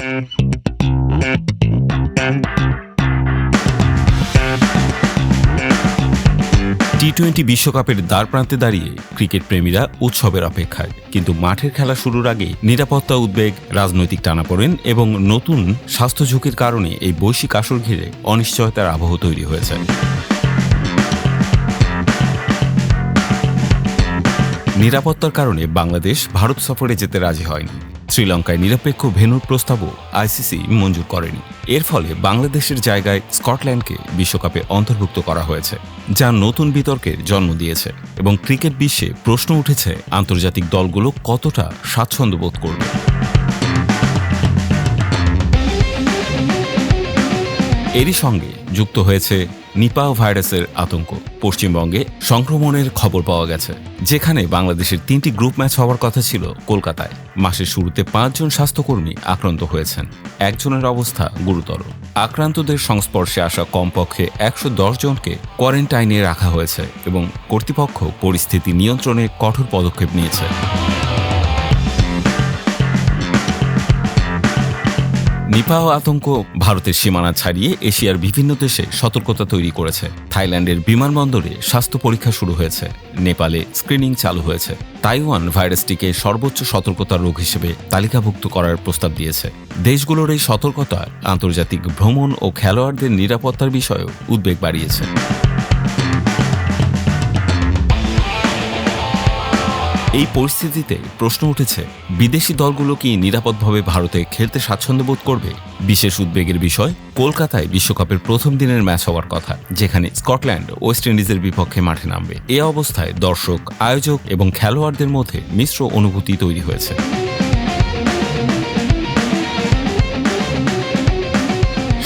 T twenty বিশ্বকাপের দ্বার প্রান্তে দাঁড়িয়ে ক্রিকেট প্রেমীরা উৎসবের অপেক্ষায়। কিন্তু মাঠের খেলা শুরুর আগে নিরাপত্তা উদ্বেগ, রাজনৈতিক টানাপোড়েন এবং নতুন স্বাস্থ্য ঝুঁকির কারণে এই বৈশ্বিক আসর ঘিরে অনিশ্চয়তার আবহ তৈরি হয়েছে। নিরাপত্তার কারণে বাংলাদেশ ভারত সফরে যেতে রাজি হয়নি। শ্রীলঙ্কায় নিরপেক্ষ ভেনুর প্রস্তাবও আইসিসি মঞ্জুর করেনি। এর ফলে বাংলাদেশের জায়গায় স্কটল্যান্ডকে বিশ্বকাপে অন্তর্ভুক্ত করা হয়েছে, যা নতুন বিতর্কের জন্ম দিয়েছে এবং ক্রিকেট বিশ্বে প্রশ্ন উঠেছে আন্তর্জাতিক দলগুলো কতটা স্বাচ্ছন্দ্য বোধ করবে। এরই সঙ্গে যুক্ত হয়েছে নিপাহ ভাইরাসের আতঙ্ক। পশ্চিমবঙ্গে সংক্রমণের খবর পাওয়া গেছে, যেখানে বাংলাদেশের তিনটি গ্রুপ ম্যাচ হওয়ার কথা ছিল কলকাতায়। মাসের শুরুতে পাঁচজন স্বাস্থ্যকর্মী আক্রান্ত হয়েছেন, একজনের অবস্থা গুরুতর। আক্রান্তদের সংস্পর্শে আসা কমপক্ষে একশো দশ জনকে কোয়ারেন্টাইনে রাখা হয়েছে এবং কর্তৃপক্ষ পরিস্থিতি নিয়ন্ত্রণে কঠোর পদক্ষেপ নিয়েছে। নিপাহ আতঙ্ক ভারতের সীমানা ছাড়িয়ে এশিয়ার বিভিন্ন দেশে সতর্কতা তৈরি করেছে। থাইল্যান্ডের বিমানবন্দরে স্বাস্থ্য পরীক্ষা শুরু হয়েছে। নেপালে স্ক্রিনিং চালু হয়েছে। তাইওয়ান ভাইরাসটিকে সর্বোচ্চ সতর্কতার রোগ হিসেবে তালিকাভুক্ত করার প্রস্তাব দিয়েছে। দেশগুলোর এই সতর্কতা আন্তর্জাতিক ভ্রমণ ও খেলোয়াড়দের নিরাপত্তার বিষয়েও উদ্বেগ বাড়িয়েছে। এই পরিস্থিতিতে প্রশ্ন উঠেছে, বিদেশি দলগুলো কি নিরাপদভাবে ভারতে খেলতে স্বাচ্ছন্দ্য বোধ করবে? বিশেষ উদ্বেগের বিষয়, কলকাতায় বিশ্বকাপের প্রথম দিনের ম্যাচ হওয়ার কথা, যেখানে স্কটল্যান্ড ওয়েস্ট ইন্ডিজের বিপক্ষে মাঠে নামবে। এ অবস্থায় দর্শক, আয়োজক এবং খেলোয়াড়দের মধ্যে মিশ্র অনুভূতি তৈরি হয়েছে।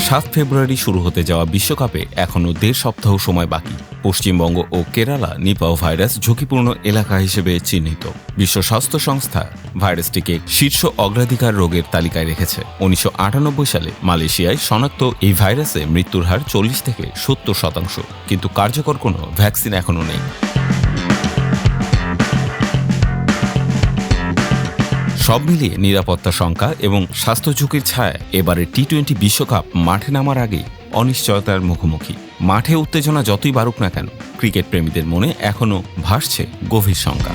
সাত ফেব্রুয়ারি শুরু হতে যাওয়া বিশ্বকাপে এখনও দেড় সপ্তাহ সময় বাকি। পশ্চিমবঙ্গ ও কেরালা নিপাহ ভাইরাস ঝুঁকিপূর্ণ এলাকা হিসেবে চিহ্নিত। বিশ্ব স্বাস্থ্য সংস্থা ভাইরাসটিকে শীর্ষ অগ্রাধিকার রোগের তালিকায় রেখেছে। উনিশশো আটানব্বই সালে মালয়েশিয়ায় শনাক্ত এই ভাইরাসে মৃত্যুর হার চল্লিশ থেকে সত্তর শতাংশ। কিন্তু কার্যকর কোনো ভ্যাকসিন এখনও নেই। সব মিলিয়ে নিরাপত্তা শঙ্কা এবং স্বাস্থ্য ঝুঁকির ছায় এবারে টি টোয়েন্টি বিশ্বকাপ মাঠে নামার আগে অনিশ্চয়তার মুখোমুখি। মাঠে উত্তেজনা যতই বাড়ুক না কেন, ক্রিকেট প্রেমীদের মনে এখনও ভাসছে গভীর শঙ্কা।